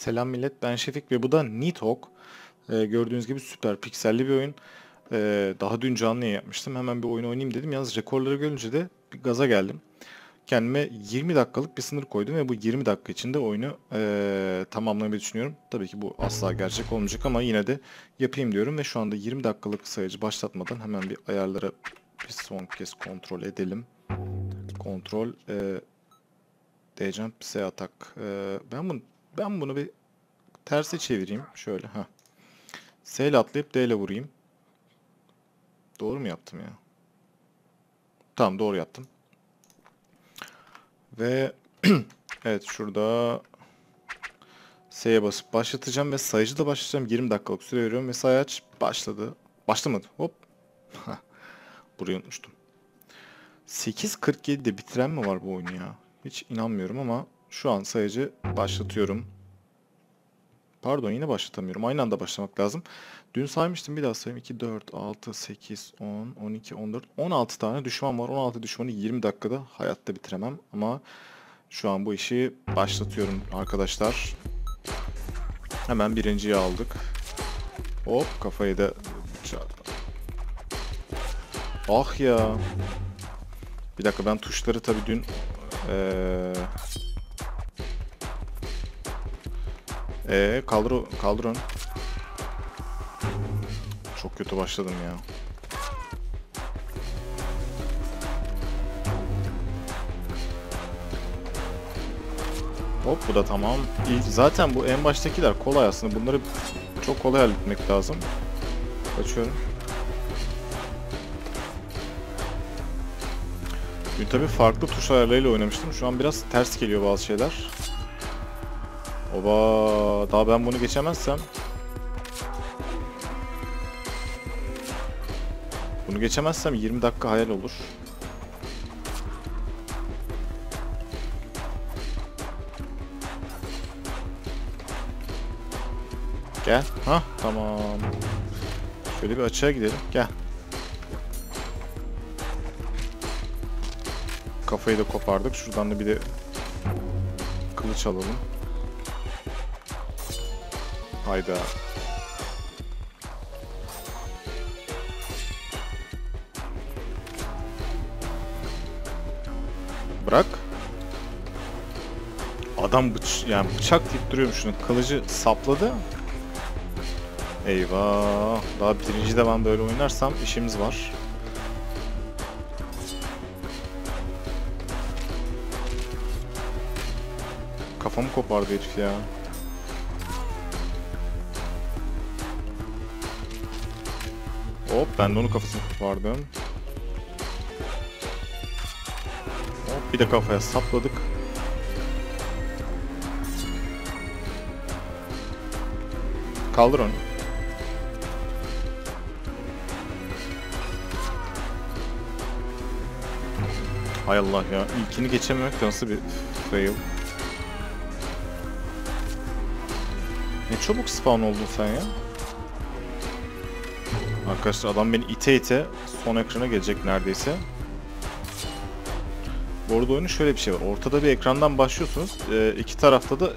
Selam millet ben Şefik ve bu da Nidhogg. Ee, gördüğünüz gibi süper pikselli bir oyun. Ee, daha dün canlı yapmıştım. Hemen bir oyun oynayayım dedim. Yalnız rekorları görünce de bir gaza geldim. Kendime 20 dakikalık bir sınır koydum ve bu 20 dakika içinde oyunu ee, tamamlamayı düşünüyorum. Tabii ki bu asla gerçek olmayacak ama yine de yapayım diyorum ve şu anda 20 dakikalık sayıcı başlatmadan hemen bir ayarlara bir son kez kontrol edelim. Kontrol e, D-Jump S atak. E, ben bunu ben bunu bir terse çevireyim. Şöyle ha. S ile atlayıp D ile vurayım. Doğru mu yaptım ya? Tamam doğru yaptım. Ve evet şurada S'ye basıp başlatacağım ve sayıcı da başlatacağım. 20 dakikalık süre veriyorum ve sayaç başladı. Başlamadı. Hop. Burayı unutmuştum. 8.47'de bitiren mi var bu oyunu ya? Hiç inanmıyorum ama şu an sayıcı başlatıyorum. Pardon yine başlatamıyorum. Aynı anda başlamak lazım. Dün saymıştım bir daha sayayım. 2, 4, 6, 8, 10, 12, 14, 16 tane düşman var. 16 düşmanı 20 dakikada hayatta bitiremem. Ama şu an bu işi başlatıyorum arkadaşlar. Hemen birinciyi aldık. Hop kafayı da... Ah ya. Bir dakika ben tuşları tabii dün... Ee... Ee, kaldır, kaldır onu. Çok kötü başladım ya. Hop bu da tamam. İyi, zaten bu en baştakiler kolay aslında. Bunları çok kolay halletmek lazım. Kaçıyorum. Dün tabii farklı tuş ayarlarıyla oynamıştım. Şu an biraz ters geliyor bazı şeyler. Oba, daha ben bunu geçemezsem. Bunu geçemezsem 20 dakika hayal olur. Gel. Ha tamam. Şöyle bir açığa gidelim. Gel. Kafayı da kopardık. Şuradan da bir de kılıç alalım. Hayda. Bırak. Adam bıç yani bıçak deyip duruyorum şunu. Kılıcı sapladı. Eyvah. Daha birinci de ben böyle oynarsam işimiz var. Kafamı kopardı herif ya. Hop ben de onun kafasını kopardım. Hop bir de kafaya sapladık. Kaldır onu. Hay Allah ya. İlkini geçememek de nasıl bir fail. Ne çabuk spawn oldun sen ya. Arkadaşlar adam beni ite ite son ekrana gelecek neredeyse. Bu arada oyunun şöyle bir şey var. Ortada bir ekrandan başlıyorsunuz. Ee, iki tarafta da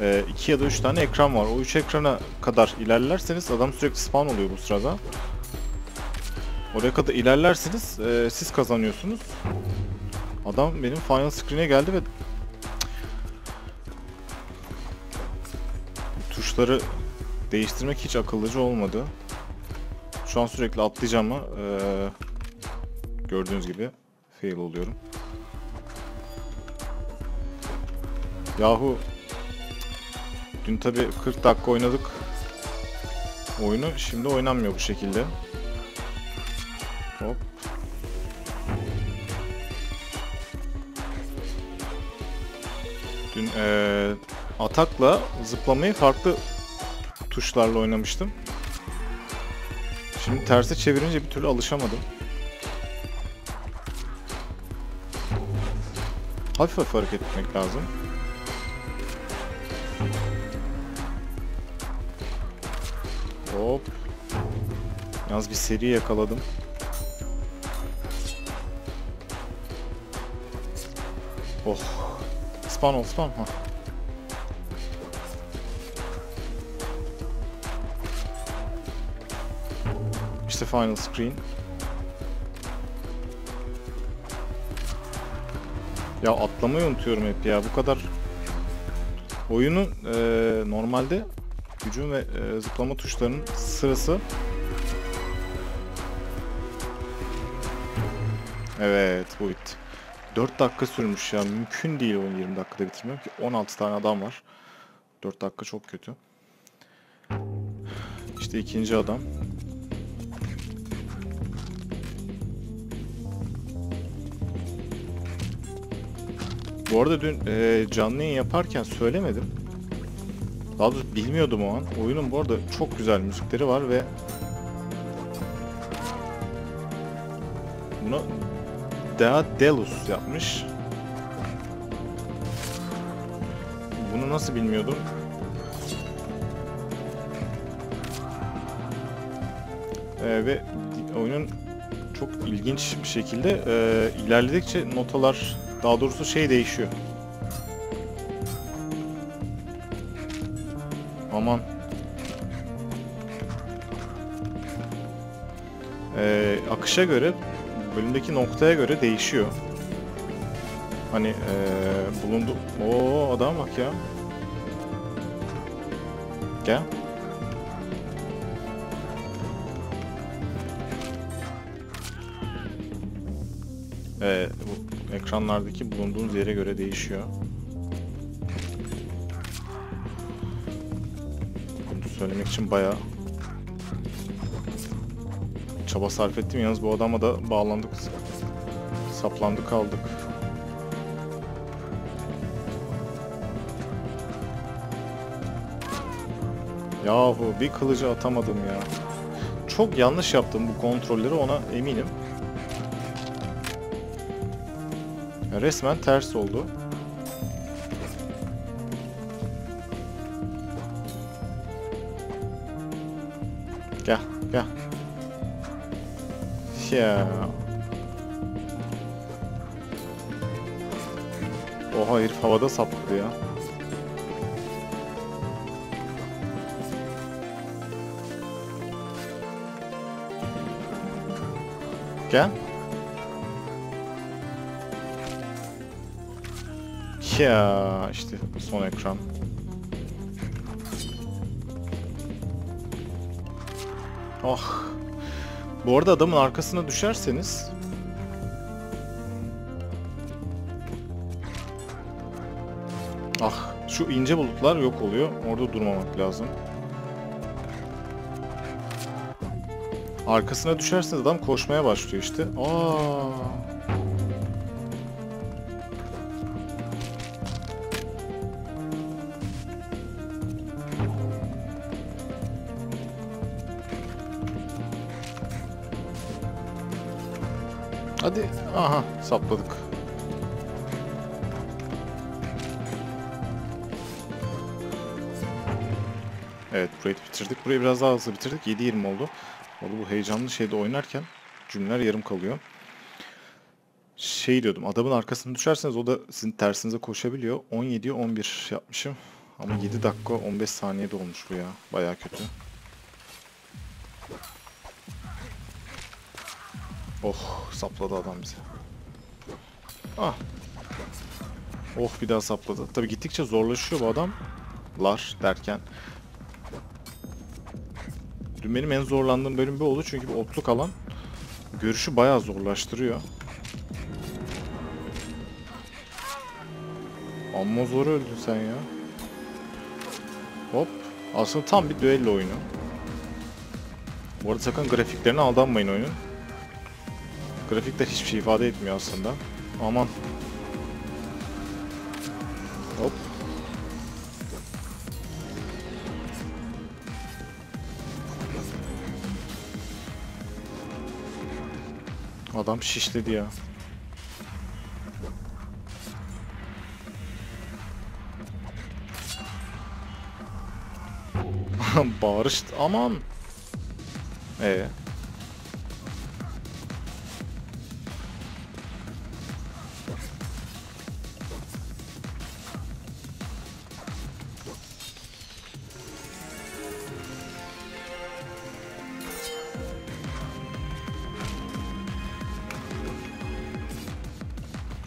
e, iki ya da üç tane ekran var. O üç ekrana kadar ilerlerseniz adam sürekli spawn oluyor bu sırada. Oraya kadar ilerlerseniz e, siz kazanıyorsunuz. Adam benim final screen'e geldi ve tuşları değiştirmek hiç akıllıca olmadı. Şu an sürekli atlayacağım ama eee, gördüğünüz gibi fail oluyorum. Yahu dün tabi 40 dakika oynadık oyunu. Şimdi oynanmıyor bu şekilde. Hop. Dün eee, atakla zıplamayı farklı tuşlarla oynamıştım. Şimdi terse çevirince bir türlü alışamadım. Hafif hafif hareket etmek lazım. Hop. Yalnız bir seri yakaladım. Oh. Spawn ol spawn. Ha. İşte final screen. Ya atlamayı unutuyorum hep ya. Bu kadar oyunun e, normalde hücum ve e, zıplama tuşlarının sırası Evet bu bitti. 4 dakika sürmüş ya. Mümkün değil oyunu 20 dakikada bitirmem ki. 16 tane adam var. 4 dakika çok kötü. İşte ikinci adam. Bu arada dün e, canlı yayın yaparken söylemedim. Daha doğrusu bilmiyordum o an. Oyunun bu arada çok güzel müzikleri var ve bunu Dea Delus yapmış. Bunu nasıl bilmiyordum? Ee, ve oyunun çok ilginç bir şekilde e, ilerledikçe notalar daha doğrusu şey değişiyor. Aman. Ee, akışa göre bölümdeki noktaya göre değişiyor. Hani ee, bulundu... Oo adam bak ya. Gel. Ee, ekranlardaki bulunduğunuz yere göre değişiyor. Bunu söylemek için bayağı çaba sarf ettim. Yalnız bu adama da bağlandık. Saplandık kaldık. Yahu bir kılıcı atamadım ya. Çok yanlış yaptım bu kontrolleri ona eminim. Resmen ters oldu. Gel, gel. Ya. Oha herif havada sapladı ya. Gel. Ya işte son ekran. Ah. Bu arada adamın arkasına düşerseniz Ah, şu ince bulutlar yok oluyor. Orada durmamak lazım. Arkasına düşerseniz adam koşmaya başlıyor işte. Aa. Hadi. Aha sapladık. Evet burayı bitirdik. Burayı biraz daha hızlı bitirdik. 7-20 oldu. Orada bu heyecanlı şeyde oynarken cümleler yarım kalıyor. Şey diyordum. Adamın arkasına düşerseniz o da sizin tersinize koşabiliyor. 17'ye 11 yapmışım. Ama 7 dakika 15 saniyede olmuş bu ya. Baya kötü. Oh sapladı adam bize. Ah. Oh bir daha sapladı. Tabi gittikçe zorlaşıyor bu adamlar derken. Dün benim en zorlandığım bölüm bu oldu çünkü bir otluk alan görüşü bayağı zorlaştırıyor. Amma zor öldün sen ya. Hop. Aslında tam bir düello oyunu. Bu arada sakın grafiklerine aldanmayın oyunun. Grafikler hiçbir şey ifade etmiyor aslında. Aman. Hop. Adam şişledi ya. Bağırış aman. Ee.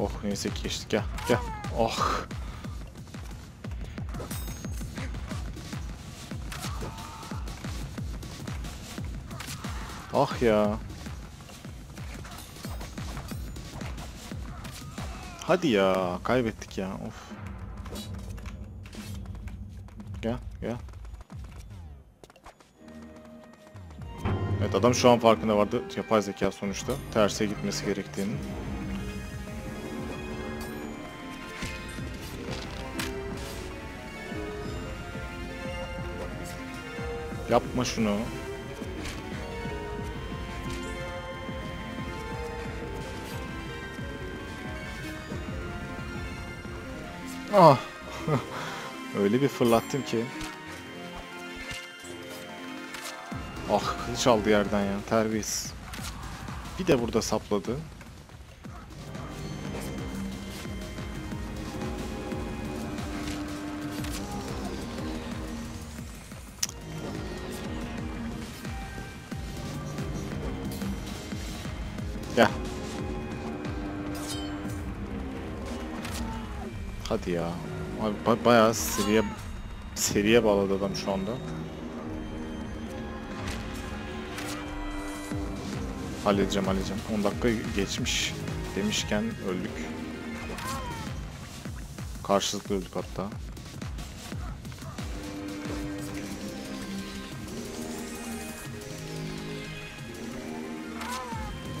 Oh neyse ki geçtik gel gel. Oh. Ah ya. Hadi ya kaybettik ya of. Gel gel. Evet adam şu an farkında vardı yapay zeka sonuçta terse gitmesi gerektiğini. Yapma şunu. Ah. Öyle bir fırlattım ki. Ah kılıç aldı yerden ya terbiyesiz. Bir de burada sapladı. Ba- bayağı seriye seriye bağladı adam şu anda. Halledeceğim halledeceğim. 10 dakika geçmiş demişken öldük. Karşılıklı öldük hatta.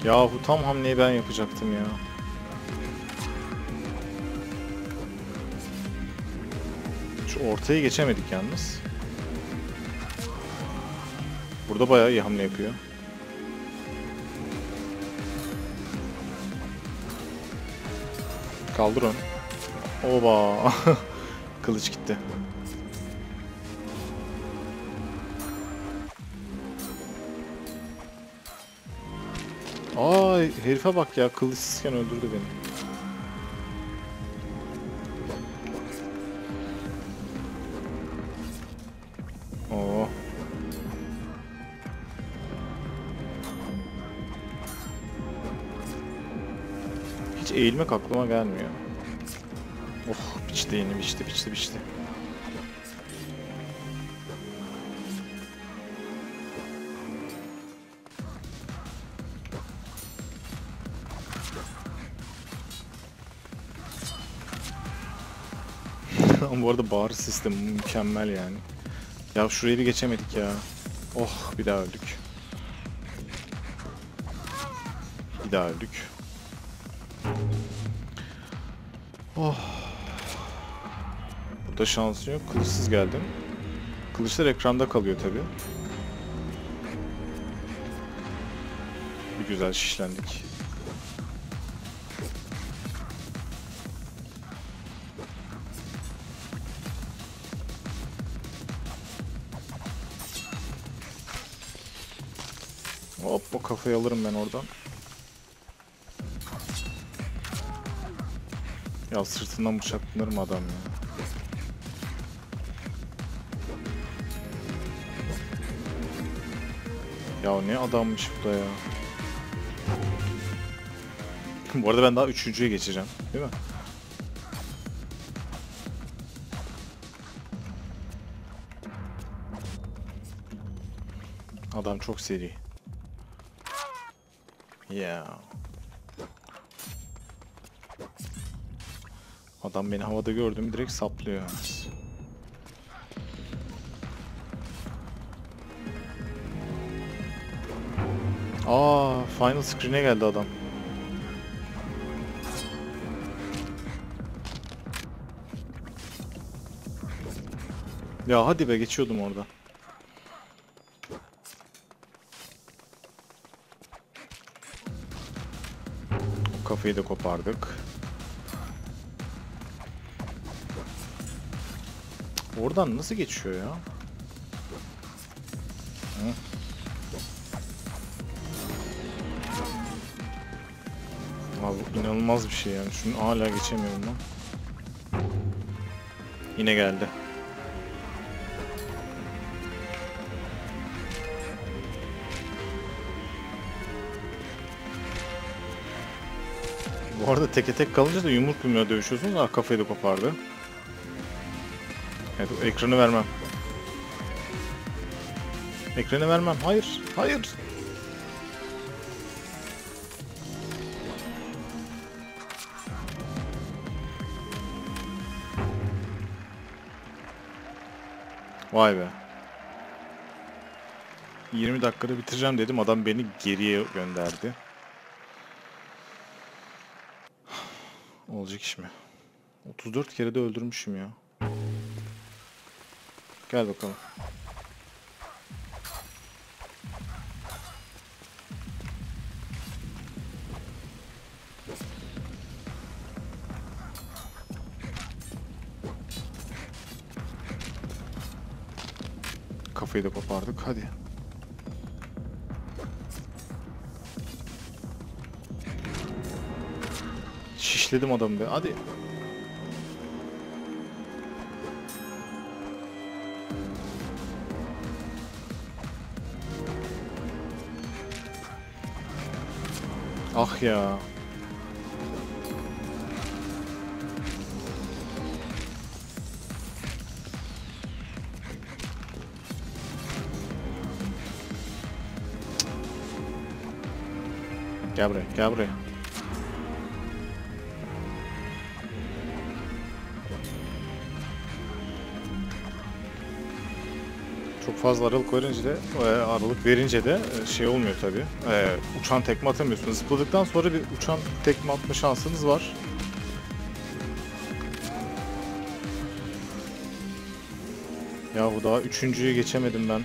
Yahu tam hamleyi ben yapacaktım ya. Ortaya geçemedik yalnız. Burada bayağı iyi hamle yapıyor. Kaldır onu. Oba. Kılıç gitti. Aa herife bak ya kılıçsızken öldürdü beni. Eğilmek aklıma gelmiyor. Oh biçti yeni biçti biçti biçti. Ama bu arada bağır sistemi mükemmel yani. Ya şurayı bir geçemedik ya. Oh bir daha öldük. Bir daha öldük. Oh. Burada şansın yok. Kılıçsız geldim. Kılıçlar ekranda kalıyor tabi. Bir güzel şişlendik. Hop o kafayı alırım ben oradan. Ya sırtından bıçaklanır mı adam ya? Ya ne adammış bu da ya. bu arada ben daha üçüncüye geçeceğim. Değil mi? Adam çok seri. Ya. Adam beni havada gördü direkt saplıyor. Aa, final screen'e geldi adam. Ya hadi be geçiyordum orada. O kafayı da kopardık. Oradan nasıl geçiyor ya? Hı. Abi inanılmaz bir şey yani. Şunu hala geçemiyorum lan. Yine geldi. Bu arada teke tek kalınca da yumruk yumruğa dövüşüyorsunuz. Ah kafayı da kopardı. Evet ekranı vermem. Ekranı vermem. Hayır. Hayır. Vay be. 20 dakikada bitireceğim dedim. Adam beni geriye gönderdi. Olacak iş mi? 34 kere de öldürmüşüm ya. Gel bakalım. Kafayı da kopardık. Hadi. Şişledim adamı be. Hadi. Ah ya. Gel buraya, gel buraya. Çok fazla aralık verince de e, aralık verince de e, şey olmuyor tabi. Uçan tekme atamıyorsunuz. Zıpladıktan sonra bir uçan tekme atma şansınız var. Ya bu daha üçüncüyü geçemedim ben.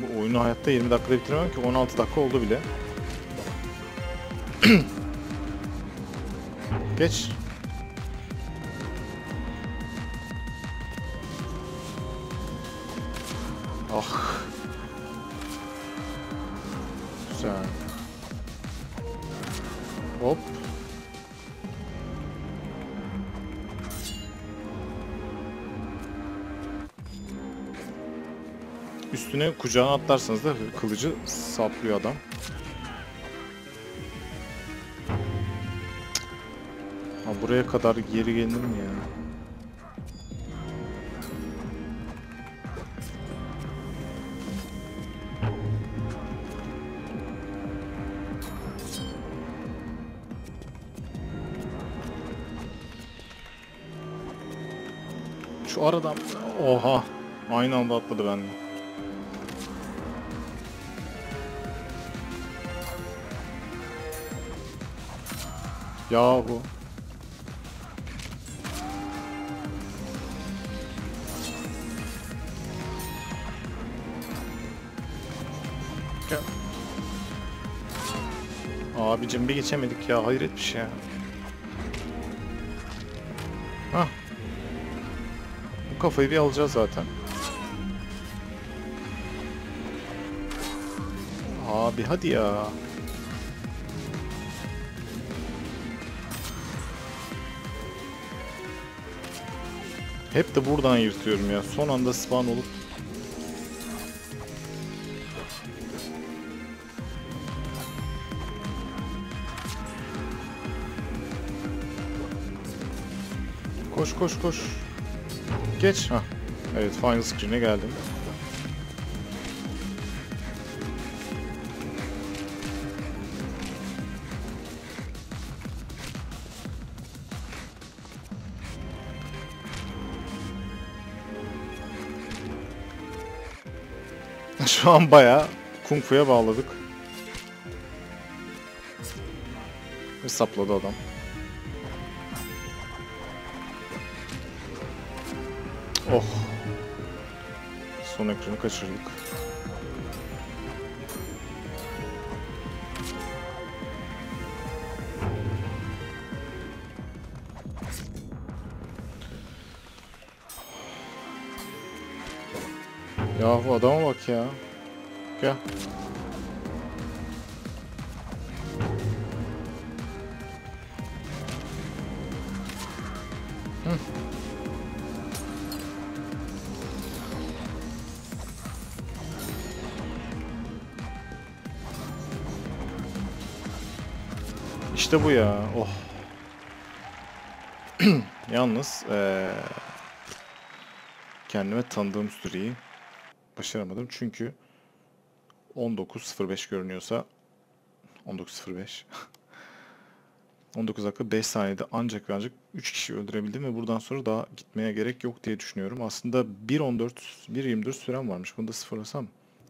Bu oyunu hayatta 20 dakikada bitiremem ki 16 dakika oldu bile. Geç. Üstüne kucağına atlarsanız da kılıcı saplıyor adam. Ha, buraya kadar geri gelir mi ya? Şu aradan... Oha! Aynı anda atladı bende. Yahu. Gel. Abicim bir geçemedik ya. Hayret bir şey ya. Bu kafayı bir alacağız zaten. Abi hadi ya. Hep de buradan yırtıyorum ya. Son anda spawn olup Koş koş koş. Geç. Ha. Evet final screen'e geldim. Şu an bayağı Kung Fu'ya bağladık. Ve sapladı adam. Oh. Son ekranı kaçırdık. Yahu adama bak ya. Hı. İşte bu ya. Oh. Yalnız eee, kendime tanıdığım süreyi başaramadım. Çünkü 19.05 görünüyorsa 19.05 19 dakika 5 saniyede ancak ve ancak 3 kişi öldürebildim ve buradan sonra daha gitmeye gerek yok diye düşünüyorum. Aslında 1.14 1.24 sürem varmış. Bunu da sıfırlasam.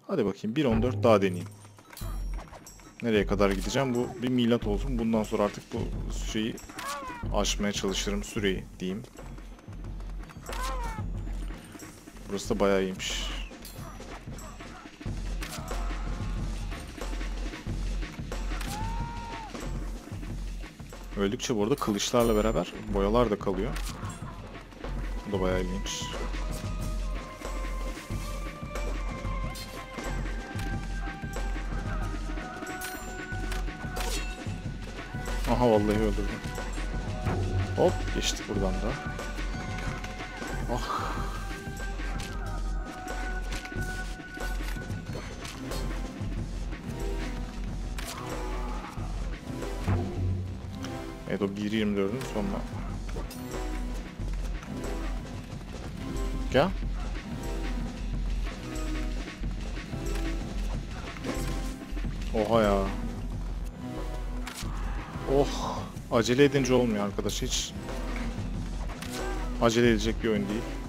Hadi bakayım 1.14 daha deneyeyim. Nereye kadar gideceğim? Bu bir milat olsun. Bundan sonra artık bu şeyi aşmaya çalışırım süreyi diyeyim. Burası da bayağı iyiymiş. Öldükçe bu arada kılıçlarla beraber boyalar da kalıyor. Bu da bayağı ilginç. Aha vallahi öldürdüm. Hop geçtik buradan da. Ah. Evet o 1.24'ün sonuna. Gel. Oha ya. Oh. Acele edince olmuyor arkadaş hiç. Acele edecek bir oyun değil.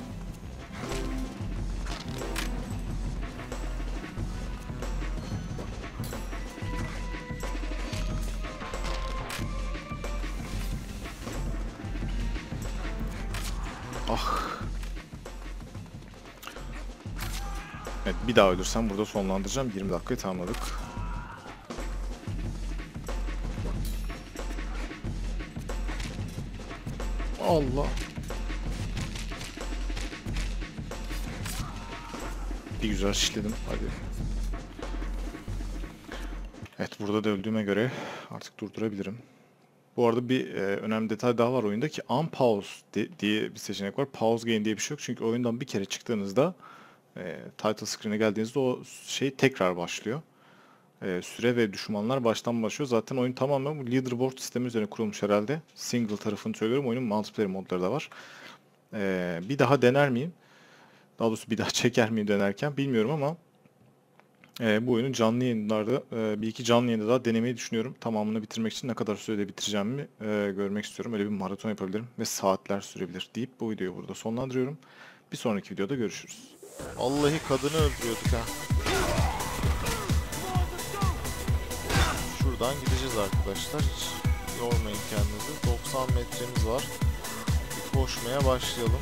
Ah. Evet bir daha ölürsem burada sonlandıracağım. 20 dakikayı tamamladık. Allah. Bir güzel şişledim. Hadi. Evet burada da öldüğüme göre artık durdurabilirim. Bu arada bir e, önemli detay daha var oyunda ki unpause di- diye bir seçenek var. Pause game diye bir şey yok. Çünkü oyundan bir kere çıktığınızda e, title screen'e geldiğinizde o şey tekrar başlıyor. E, süre ve düşmanlar baştan başlıyor. Zaten oyun tamamen bu leaderboard sistemi üzerine kurulmuş herhalde. Single tarafını söylüyorum. Oyunun multiplayer modları da var. E, bir daha dener miyim? Daha doğrusu bir daha çeker miyim denerken bilmiyorum ama e, bu oyunu canlı yayınlarda e, bir iki canlı yayında daha denemeyi düşünüyorum. Tamamını bitirmek için ne kadar sürede bitireceğimi e, görmek istiyorum. Öyle bir maraton yapabilirim ve saatler sürebilir deyip bu videoyu burada sonlandırıyorum. Bir sonraki videoda görüşürüz. Vallahi kadını öldürüyorduk ha. Şuradan gideceğiz arkadaşlar. Hiç yormayın kendinizi. 90 metremiz var. Bir koşmaya başlayalım.